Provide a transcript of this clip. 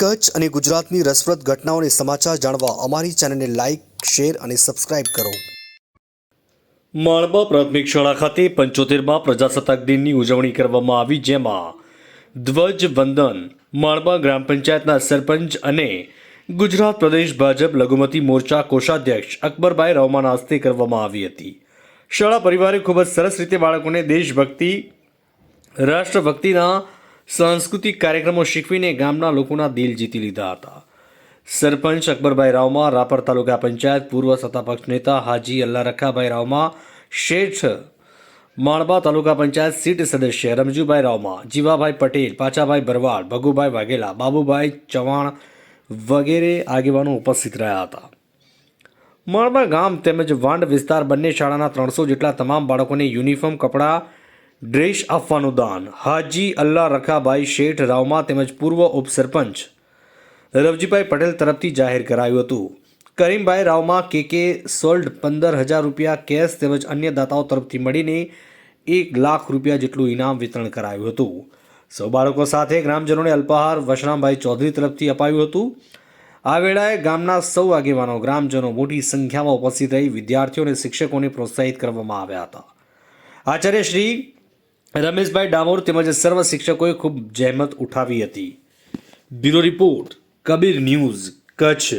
કચ્છ અને ગુજરાતની રસપ્રદ ઘટનાઓને સમાચાર જાણવા અમારી ચેનલને લાઇક શેર અને સબસ્ક્રાઇબ કરો. માળબા પ્રાથમિક શાળા ખાતે પંચોતેરમાં પ્રજાસત્તાક દિનની ઉજવણી કરવામાં આવી, જેમાં ધ્વજવંદન માળબા ગ્રામ પંચાયતના સરપંચ અને ગુજરાત પ્રદેશ ભાજપ લઘુમતી મોરચા કોષાધ્યક્ષ અકબરભાઈ રવમાના હસ્તે કરવામાં આવી હતી. શાળા પરિવારે ખૂબ જ સરસ રીતે બાળકોને દેશભક્તિ, રાષ્ટ્રભક્તિના સાંસ્કૃતિક કાર્યક્રમો શીખવીને ગામના લોકોના દિલ જીતી લીધા હતા. સરપંચ અકબરભાઈ રાવમાં રાપર તાલુકા પંચાયત પૂર્વ સત્તાપક્ષ નેતા હાજી અલ્લા રખાભાઈ રાવમાં શેઠ માળબા તાલુકા પંચાયત સીટ સદસ્ય રમજુભાઈ રાવમાં, જીવાભાઈ પટેલ, પાછાભાઈ ભરવાડ, ભગુભાઈ વાઘેલા, બાબુભાઈ ચવાણ વગેરે આગેવાનો ઉપસ્થિત રહ્યા હતા. માળબા ગામ તેમજ વાંડ વિસ્તાર બંને શાળાના ત્રણસો જેટલા તમામ બાળકોને યુનિફોર્મ, કપડાં ડ્રેસ આપવાનું દાન. હાજી અલ્લા રખાભાઈ શેઠ રાવમાં તેમજ પૂર્વ ઉપસરપંચ રવજીભાઈ પટેલ તરફથી જાહેર કરાયું હતું. કરીમભાઈ રાવમાં કે કે સોલ્ડ પંદર હજાર રૂપિયા કેશ તેમજ અન્ય દાતાઓ તરફથી મળીને એક લાખ રૂપિયા જેટલું ઇનામ વિતરણ કરાયું હતું. સૌ બાળકો સાથે ગ્રામજનોને અલ્પાહાર વશરામભાઈ ચૌધરી તરફથી અપાયું હતું. આ વેળાએ ગામના સૌ આગેવાનો, ગ્રામજનો મોટી સંખ્યામાં ઉપસ્થિત રહી વિદ્યાર્થીઓ અને શિક્ષકોને પ્રોત્સાહિત કરવામાં આવ્યા હતા. આચાર્ય શ્રી રમેશભાઈ ડામોર તેમજ સર્વ શિક્ષકોએ ખૂબ જહેમત ઉઠાવી હતી. Bureau report Kabir news Kutch.